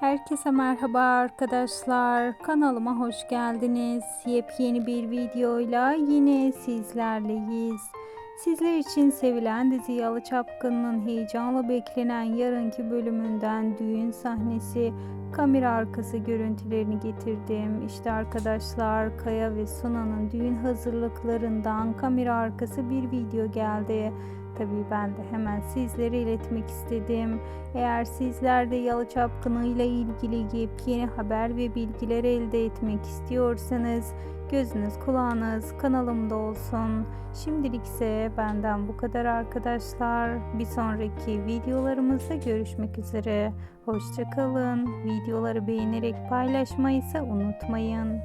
Herkese merhaba arkadaşlar. Kanalıma hoş geldiniz. Yepyeni bir videoyla yine sizlerleyiz. Sizler için sevilen dizi Yalı Çapkın'ın heyecanla beklenen yarınki bölümünden düğün sahnesi kamera arkası görüntülerini getirdim. İşte arkadaşlar Kaya ve Suna'nın düğün hazırlıklarından kamera arkası bir video geldi. Tabii ben de hemen sizlere iletmek istedim. Eğer sizler de Yalı Çapkını ile ilgili yepyeni haber ve bilgiler elde etmek istiyorsanız gözünüz kulağınız kanalımda olsun. Şimdilik ise benden bu kadar arkadaşlar. Bir sonraki videolarımızda görüşmek üzere. Hoşçakalın. Videoları beğenerek paylaşmayı ise unutmayın.